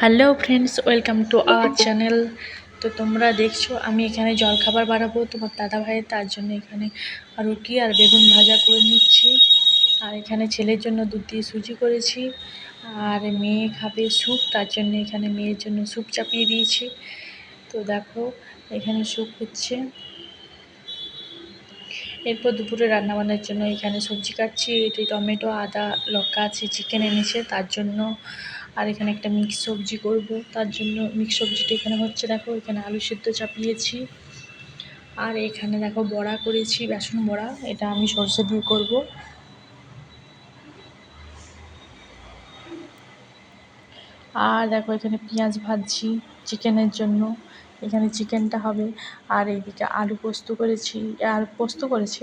Hello friends welcome to our channel তো তোমরা দেখছ, আমি এখানে জলখাবার বানাবো। তোমার দাদা ভাইয়ের তার জন্য এখানে রুটি আর বেগুন ভাজা করে নিচ্ছি। আর এখানে ছেলের জন্য দুধ দিয়ে সুজি করেছি। আর মেয়ে খাবে স্যুপ, তার জন্য এখানে মেয়ের জন্য স্যুপ চাপিয়ে দিয়েছি। তো দেখো, এখানে স্যুপ হচ্ছে। এরপর দুপুরে রান্নাবান্নার জন্য এখানে সবজি কাটছি এটি টমেটো, আদা, লঙ্কা আছে, চিকেন এনেছে, তার জন্য আর এখানে একটা মিক্স সবজি করব। তার জন্য মিক্স সবজিটা এখানে হচ্ছে দেখো, এখানে আলু সিদ্ধ চাপিয়েছি। আর এখানে দেখো বড়া করেছি, বেসন বড়া, এটা আমি সরষে দিয়ে করব। আর দেখো এখানে পেঁয়াজ ভাজছি চিকেনের জন্য। এখানে চিকেনটা হবে, আর এইদিকে আলু পোস্ত করেছি আর পোস্ত করেছি,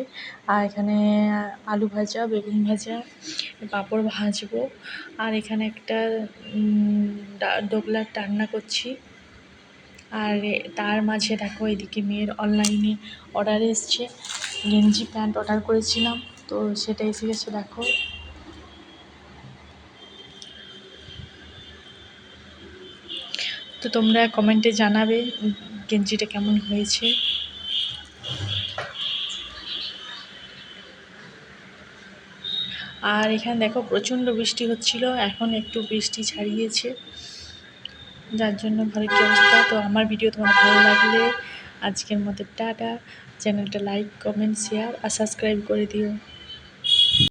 আর এখানে আলু ভাজা, বেগুন ভাজা, পাঁপড় ভাজবো, আর এখানে একটা ডোকলার রান্না করছি, আর তার মাঝে দেখো এদিকে মেয়ের অনলাইনে অর্ডার এসছে, গেঞ্জি প্যান্ট অর্ডার করেছিলাম, তো সেটা এসে গেছে দেখো। তো তোমরা কমেন্টে জানাবে গেঞ্জিটা কেমন হয়েছে। আর এখানে দেখো, প্রচণ্ড বৃষ্টি হচ্ছিল, এখন একটু বৃষ্টি ছাড়িয়েছে। যার জন্য ঘরে কি অবস্থা? তো আমার ভিডিও তোমার ভালো লাগলে আজকের মতো টাটা। চ্যানেলটা লাইক কমেন্ট শেয়ার আর সাবস্ক্রাইব করে দিও।